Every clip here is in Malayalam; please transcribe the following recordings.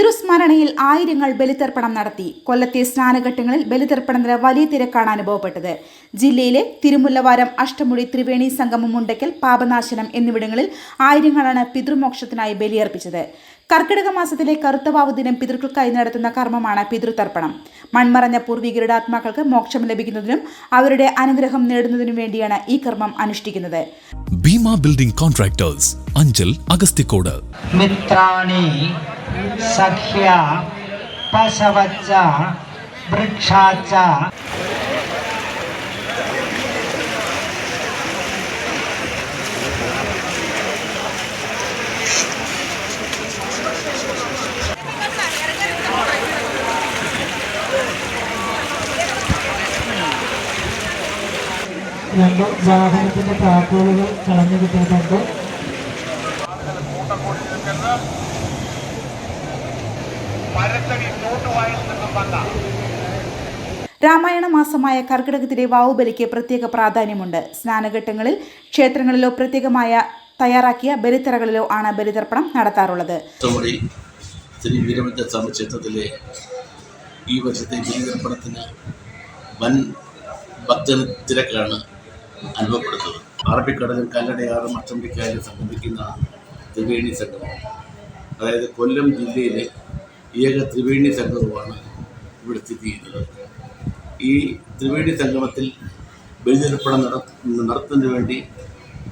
പിതൃസ്മരണയിൽ ആയിരങ്ങൾ ബലിതർപ്പണം നടത്തി. കൊല്ലത്തെ സ്നാനഘട്ടങ്ങളിൽ ബലിതർപ്പണത്തിന് വലിയ തിരക്കാണ് അനുഭവപ്പെട്ടത്. ജില്ലയിലെ തിരുമുല്ലവാരം അഷ്ടമുടി ത്രിവേണി സംഗമം മുണ്ടയ്ക്കൽ പാപനാശനം എന്നിവിടങ്ങളിൽ ആയിരങ്ങളാണ് പിതൃമോക്ഷത്തിനായി ബലിയർപ്പിച്ചത്. കർക്കിടക മാസത്തിലെ കറുത്തവാവ് ദിനം പിതൃക്കൾക്കായി നടത്തുന്ന കർമ്മമാണ് പിതൃതർപ്പണം. മൺമറഞ്ഞ പൂർവികരുടെ ആത്മാക്കൾക്ക് മോക്ഷം ലഭിക്കുന്നതിനും അവരുടെ അനുഗ്രഹം നേടുന്നതിനും വേണ്ടിയാണ് ഈ കർമ്മം അനുഷ്ഠിക്കുന്നത്. ഭീമ ബിൽഡിംഗ് കോൺട്രാക്ടേഴ്സ് അഞ്ചൽ അഗസ്തിക്കോട് മിത്രാണി सख्या पशवच्च वृक्षाच्च രണ്ട് വാഹനത്തിന്റെ താക്കോലുകൾ കളഞ്ഞു കിട്ടിയിട്ടുണ്ട് രാമായണ മാസമായ കർക്കിടകത്തിലെ വാവുബലിക്ക് പ്രത്യേക പ്രാധാന്യമുണ്ട്. സ്നാനഘട്ടങ്ങളിൽ ക്ഷേത്രങ്ങളിലോ പ്രത്യേകമായ തയ്യാറാക്കിയ ബലിത്തറകളിലോ ആണ് ബലിതർപ്പണം നടത്താറുള്ളത്. ശ്രീ വീരഭദ്ര സ്വാമി ക്ഷേത്രത്തിലെ ഈ വർഷത്തെ ബലിതർപ്പണത്തിന് വൻ ഭക്തന തിരക്കാണ് അനുഭവപ്പെടുന്നത്. അറബിക്കടലും കല്ലടയാറും അച്ചമ്പിക്കാലും സംബന്ധിക്കുന്ന ത്രിവേണി സംഗമം അതായത് കൊല്ലം ജില്ലയിലെ ഏക ത്രിവേണി സംഗമമാണ് ഇവിടെ സ്ഥിതി ചെയ്യുന്നത്. ഈ ത്രിവേണി സംഗമത്തിൽ ബലിതർപ്പണം നട നടത്തുന്നതിന് വേണ്ടി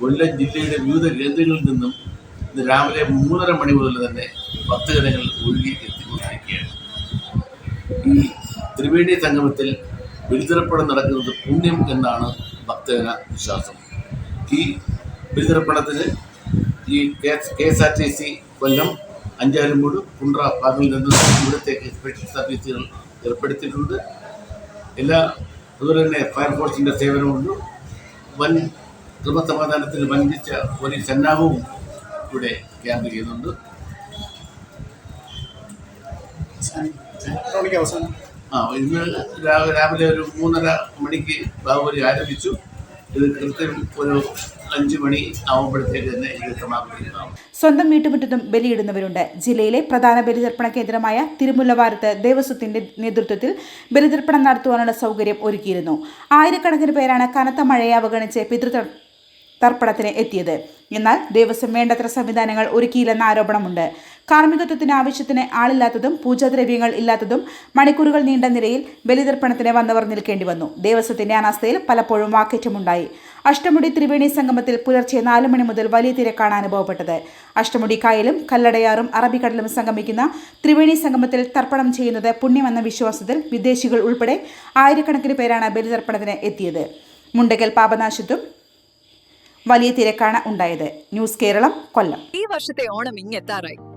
കൊല്ലം ജില്ലയുടെ വിവിധ കേന്ദ്രങ്ങളിൽ നിന്നും ഇന്ന് രാവിലെ മൂന്നര മണി മുതൽ തന്നെ ഭക്തജനങ്ങൾ ഒഴുകി എത്തിക്കൊണ്ടിരിക്കുകയാണ്. ഈ ത്രിവേണി സംഗമത്തിൽ ബലിതർപ്പണം നടക്കുന്നത് പുണ്യം എന്നാണ് ഭക്തജന വിശ്വാസം. ഈ ബലിതർപ്പണത്തിന് ഈ K S R T C Kollam Anchalumoodu Kundara ഭാഗങ്ങളിൽ നിന്ന് ഇവിടത്തേക്ക് സ്പെഷ്യൽ സർവീസുകൾ ഏർപ്പെടുത്തിയിട്ടുണ്ട്. എല്ലാ അതുപോലെ തന്നെ ഫയർഫോഴ്സിന്റെ സേവനമുണ്ട്. വൻ ക്രമസമാധാനത്തിന് വഞ്ചിച്ച പോലീസ് സന്നാഹവും ഇവിടെ ക്യാമ്പ് ചെയ്യുന്നുണ്ട്. ആ ഇന്ന് രാവിലെ ഒരു മൂന്നര മണിക്ക് ബാബുബലി ആരംഭിച്ചു. മണി സ്വന്തം വീട്ടുമുറ്റത്തും ബലിയിടുന്നവരുണ്ട്. ജില്ലയിലെ പ്രധാന ബലിതർപ്പണ കേന്ദ്രമായ തിരുമുല്ലവാരത്ത് ദേവസ്വത്തിന്റെ നേതൃത്വത്തിൽ ബലിതർപ്പണം നടത്തുവാനുള്ള സൗകര്യം ഒരുക്കിയിരുന്നു. ആയിരക്കണക്കിന് പേരാണ് കനത്ത മഴയെ അവഗണിച്ച് പിതൃ തർപ്പണത്തിന് എത്തിയത്. എന്നാൽ ദേവസ്വം വേണ്ടത്ര സംവിധാനങ്ങൾ ഒരുക്കിയില്ലെന്ന ആരോപണമുണ്ട്. കാർമ്മികത്വത്തിന് ആവശ്യത്തിന് ആളില്ലാത്തതും പൂജാദ്രവ്യങ്ങൾ ഇല്ലാത്തതും മണിക്കൂറുകൾ നീണ്ട നിരയിൽ ബലിതർപ്പണത്തിന് വന്നവർ നിൽക്കേണ്ടി വന്നു. ദേവസ്വത്തിന്റെ അനാസ്ഥയിൽ പലപ്പോഴും വാക്കേറ്റമുണ്ടായി. അഷ്ടമുടി ത്രിവേണി സംഗമത്തിൽ പുലർച്ചെ നാല് മണി മുതൽ വലിയ തിരക്കാണ് അനുഭവപ്പെട്ടത്. അഷ്ടമുടി കായലും കല്ലടയാറും അറബിക്കടലും സംഗമിക്കുന്ന ത്രിവേണി സംഗമത്തിൽ തർപ്പണം ചെയ്യുന്നത് പുണ്യമെന്ന വിശ്വാസത്തിൽ വിദേശികൾ ഉൾപ്പെടെ ആയിരക്കണക്കിന് പേരാണ് ബലിതർപ്പണത്തിന് എത്തിയത്. മുണ്ടകൽ പാപനാശത്തും വലിയ തിരക്കാണ് ഉണ്ടായത്. ന്യൂസ് കേരളം കൊല്ലം. ഈ വർഷത്തെ ഓണം ഇങ്ങെത്താറായി.